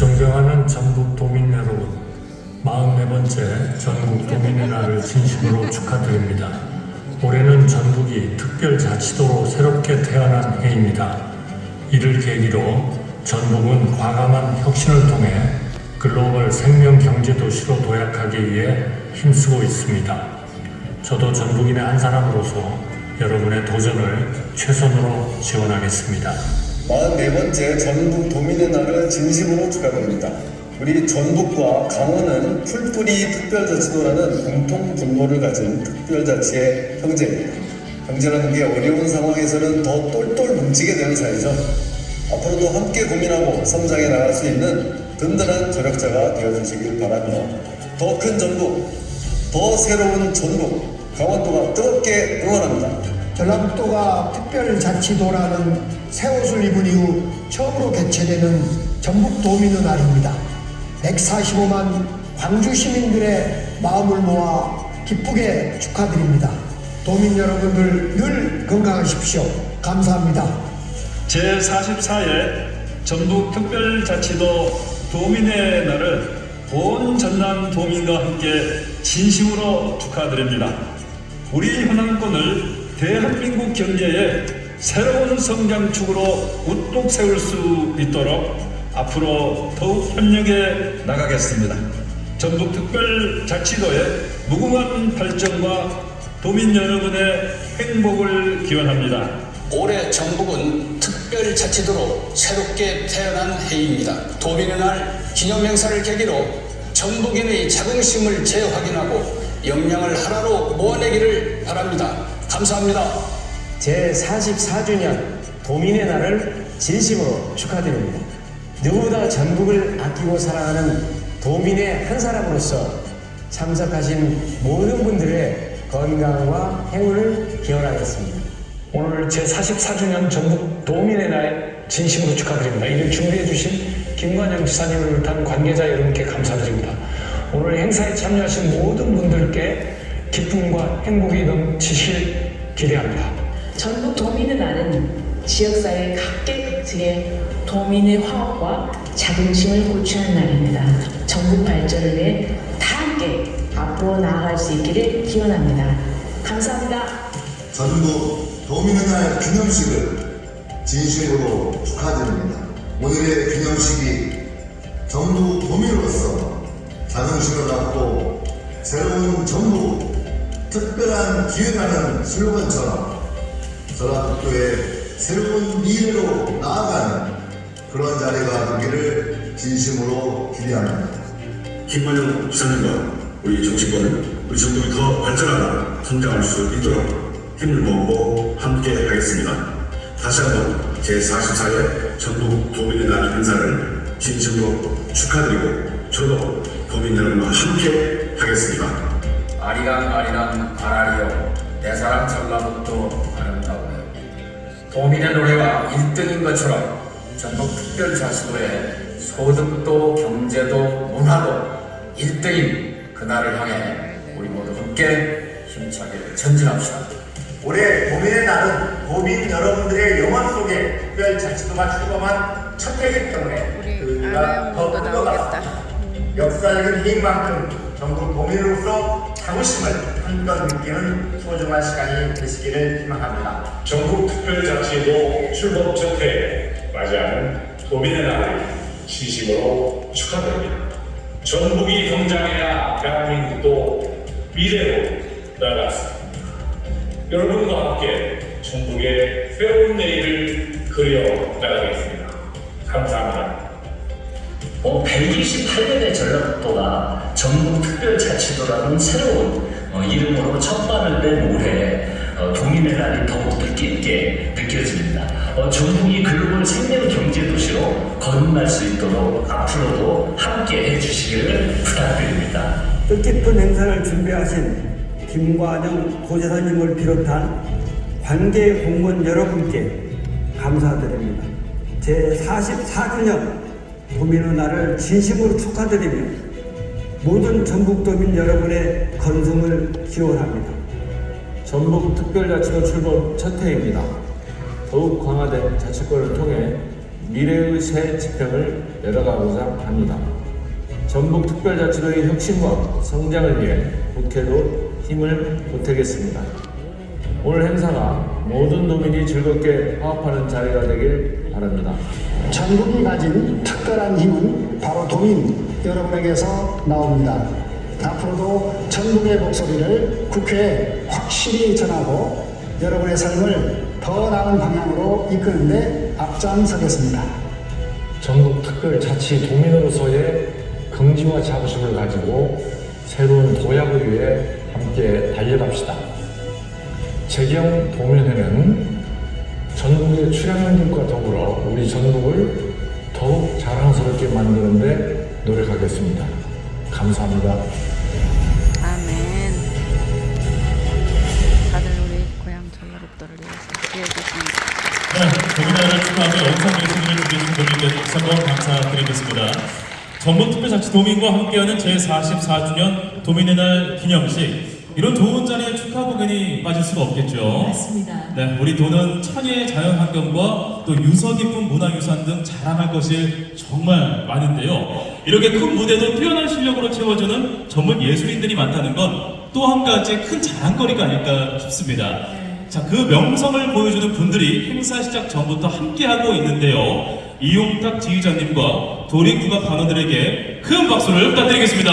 존경하는 전국 도민 여러분, 44번째 전국 도민의 날을 진심으로 축하드립니다. 올해는 전국이 특별자치도로 새롭게 태어난 해입니다. 이를 계기로 전북은 과감한 혁신을 통해 글로벌 생명 경제 도시로 도약하기 위해 힘쓰고 있습니다. 저도 전북인의 한 사람으로서 여러분의 도전을 최선으로 지원하겠습니다. 44번째 전북 도민의 날을 진심으로 축하드립니다. 우리 전북과 강원은 풀뿌리 특별자치도라는 공통 분모를 가진 특별자치의 형제입니다. 형제라는 게 어려운 상황에서는 더 똘똘 뭉치게 되는 사이죠. 앞으로도 함께 고민하고 성장해 나갈 수 있는 든든한 조력자가 되어주시길 바라며 더 큰 전북, 더 새로운 전북, 강원도가 뜨겁게 응원합니다. 전라북도가 특별자치도라는 새 옷을 입은 이후 처음으로 개최되는 전북 도민의 날입니다. 145만 광주 시민들의 마음을 모아 기쁘게 축하드립니다. 도민 여러분들 늘 건강하십시오. 감사합니다. 제44회 전북특별자치도 도민의 날을 온 전남 도민과 함께 진심으로 축하드립니다. 우리 현안권을 대한민국 경제의 새로운 성장축으로 우뚝 세울 수 있도록 앞으로 더욱 협력해 나가겠습니다. 전북특별자치도의 무궁한 발전과 도민 여러분의 행복을 기원합니다. 올해 전북은 특별자치도로 새롭게 태어난 해입니다. 도민의 날 기념행사를 계기로 전북인의 자긍심을 재확인하고 역량을 하나로 모아내기를 바랍니다. 감사합니다. 제 44주년 도민의 날을 진심으로 축하드립니다. 누구보다 전북을 아끼고 사랑하는 도민의 한 사람으로서 참석하신 모든 분들의 건강과 행운을 기원하겠습니다. 오늘 제 44주년 전북 도민의 날 진심으로 축하드립니다. 이를 준비해 주신 김관영 지사님을 비롯한 관계자 여러분께 감사드립니다. 오늘 행사에 참여하신 모든 분들께 기쁨과 행복이 넘치실 기대합니다. 전북 도민의 날은 지역사회 각계각층의 도민의 화합과 자긍심을 고취하는 날입니다. 전국 발전을 위해 다 함께 앞으로 나아갈 수 있기를 기원합니다. 감사합니다. 전북 도민의 날 기념식을 진심으로 축하드립니다. 오늘의 기념식이 전북 도민으로서 자긍심을 갖고 새로운 전북 특별한 기회라는 슬로건처럼 전라북도의 새로운 미래로 나아가는 그런 자리가 되기를 진심으로 기대합니다. 김관영 지사님과 우리 정치권을 우리 전북이 더 발전하고 성장할 수 있도록 힘을 모으고 함께 하겠습니다. 다시 한번 제44회 전북 도민의 날 행사를 진심으로 축하드리고 저도 도민 여러분과 함께 하겠습니다. 아리랑 아리랑 아라리요. 내 사랑 전라북도 아름다워요. 도민의 노래가 1등인 것처럼 전북 특별자치도의 소득도 경제도 문화도 1등인 그날을 향해 우리 모두 함께 힘차게 전진합시다. 올해 도민의 날은 도민 여러분들의 영원 속에 특별자치도가 출범한 첫 해이기 때문에 그 의미가 더큰것 같습니다. 역사적인 해인 만큼 전국 도민으로서 자부심을 한껏 느끼는 소중한 시간이 되시기를 희망합니다. 전국 특별자치도 출범 첫 해 맞이하는 도민의 날을 진심으로 축하드립니다. 전북이 성장해야 대한민국도 미래로 나아갔습니다. 여러분과 함께 전북의 새로운 내일을 그려 나가겠습니다. 감사합니다. 어, 128년의 전라북도가 전북특별자치도라는 새로운 어, 이름으로 첫 발을 뺀 올해 어, 도민의 날이 더욱 뜻깊게 느껴집니다. 어, 전북이 글로벌 생명 경제 도시로 거듭날 수 있도록 앞으로도 함께 해주시기를 부탁드립니다. 뜻깊은 행사를 준비하신 김관영 도지사님을 비롯한 관계 공무원 여러분께 감사드립니다. 제44주년 도민의 날을 진심으로 축하드리며 모든 전북도민 여러분의 건승을 기원합니다. 전북 특별자치도 출범 첫 해입니다. 더욱 강화된 자치권을 통해 미래의 새 지평을 열어가고자 합니다. 전북특별자치도의 혁신과 성장을 위해 국회도 힘을 보태겠습니다. 오늘 행사가 모든 도민이 즐겁게 화합하는 자리가 되길 바랍니다. 전국이 가진 특별한 힘은 바로 도민 여러분에게서 나옵니다. 앞으로도 전국의 목소리를 국회에 확실히 전하고 여러분의 삶을 더 나은 방향으로 이끄는데 앞장서겠습니다. 전국 특별자치 도민으로서의 긍지와 자부심을 가지고 새로운 도약을 위해 함께 달려갑시다. 재경 도민회는 전국의 출연원들과 더불어 우리 전국을 더욱 자랑스럽게 만드는데 노력하겠습니다. 감사합니다. 아멘. 다들 우리 고향 전라북도를 위해서 기도해 주십니다. 네, 도민회를 축하하며 영상 예수님을 준비해주신 도민께 다시 한번 감사드리겠습니다. 전북특별자치도민과 함께하는 제44주년 도민의 날 기념식 이런 좋은 자리에 축하 공연이 빠질 수가 없겠죠. 맞습니다. 네, 우리 도는 천혜의 자연환경과 또 유서 깊은 문화유산 등 자랑할 것이 정말 많은데요. 이렇게 큰 무대도 뛰어난 실력으로 채워주는 전문 예술인들이 많다는 건 또 한 가지 큰 자랑거리가 아닐까 싶습니다. 자, 그 명성을 보여주는 분들이 행사 시작 전부터 함께하고 있는데요. 이용탁 지휘자님과 도립국악 단원들에게 큰 박수를 부탁드리겠습니다.